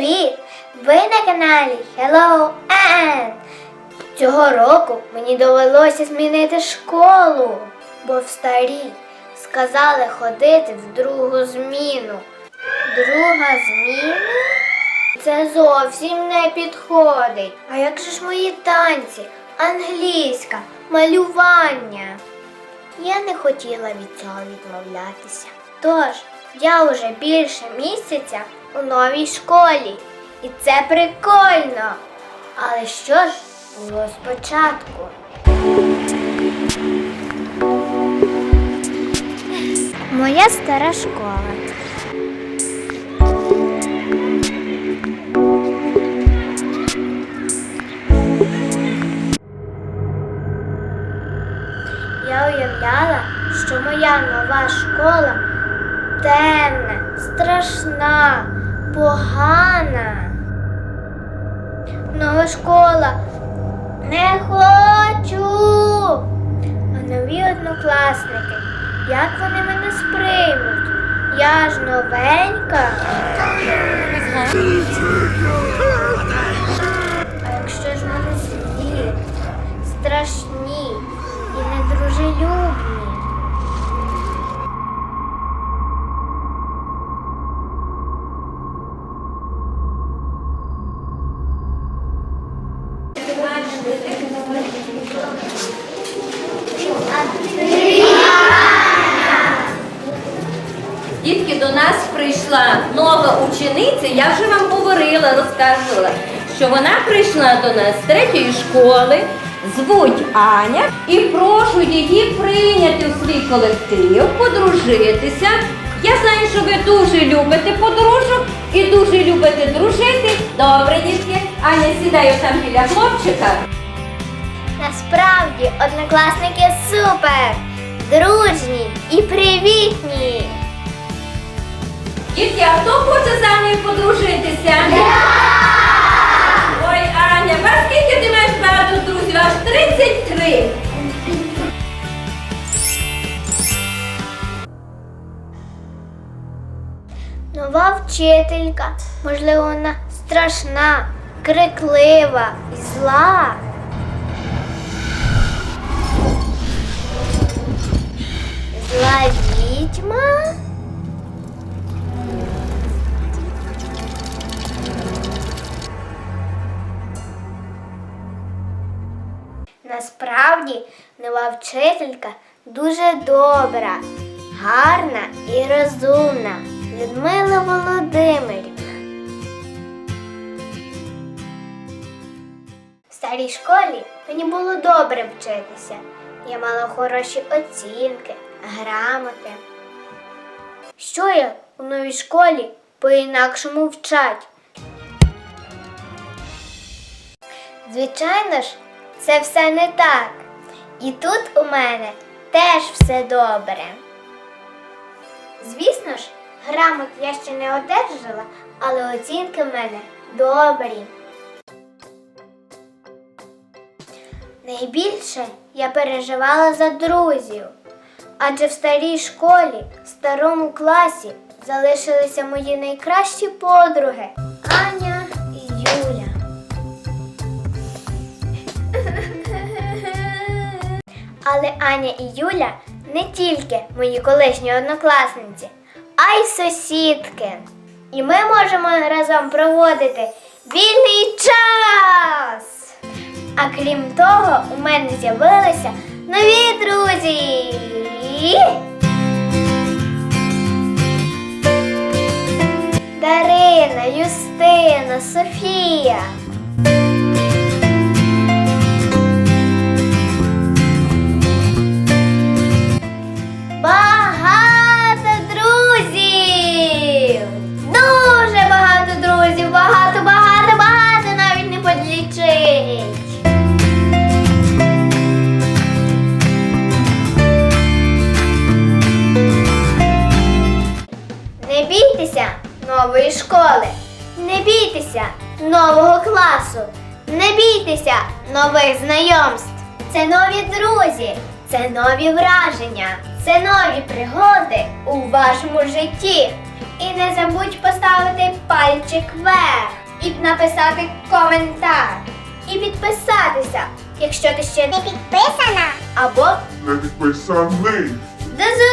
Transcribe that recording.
Привіт! Ви на каналі Hello Ann! Цього року мені довелося змінити школу, бо в старій сказали ходити в другу зміну. Друга зміна? Це зовсім не підходить. А як же ж мої танці, англійська, малювання? Я не хотіла від цього відмовлятися. Тож, я вже більше місяця у новій школі. І це прикольно. Але що ж було спочатку? Моя стара школа. Я уявляла, що моя нова школа темна, страшна, погана. Нова школа. Не хочу. А нові однокласники. Як вони мене сприймуть? Я ж новенька. До нас прийшла нова учениця, я вже вам говорила, розказувала, що вона прийшла до нас з третьої школи, звуть Аня, і прошу її прийняти у свій колектив, подружитися. Я знаю, що ви дуже любите подружок і дуже любите дружити. Добре, дітки. Аня, сідаю там біля хлопчика. Насправді однокласники супер, дружні і привітні. А хто хоче з Анею подружитися? Ой, Аня, вас скільки ти маєш багато друзів? Аж 33. Нова вчителька, можливо, вона страшна, криклива і зла. Зла відьма. Насправді нова вчителька дуже добра, гарна і розумна Людмила Володимирівна. В старій школі мені було добре вчитися. Я мала хороші оцінки, грамоти. Що я у новій школі по-інакшому вчать? Звичайно ж, це все не так. І тут у мене теж все добре. Звісно ж, грамот я ще не одержала, але оцінки в мене добрі. Найбільше я переживала за друзів, адже в старій школі, в старому класі залишилися мої найкращі подруги Аня Але Аня і Юля не тільки мої колишні однокласниці, а й сусідки. І ми можемо разом проводити вільний час. А крім того, у мене з'явилися нові друзі. Дарина, Юстина, Софія. Нової школи, не бійтеся нового класу, не бійтеся нових знайомств. Це нові друзі, це нові враження, це нові пригоди у вашому житті. І не забудь поставити пальчик вверх і написати коментар. І підписатися, якщо ти ще не підписана. Або не підписаний. до!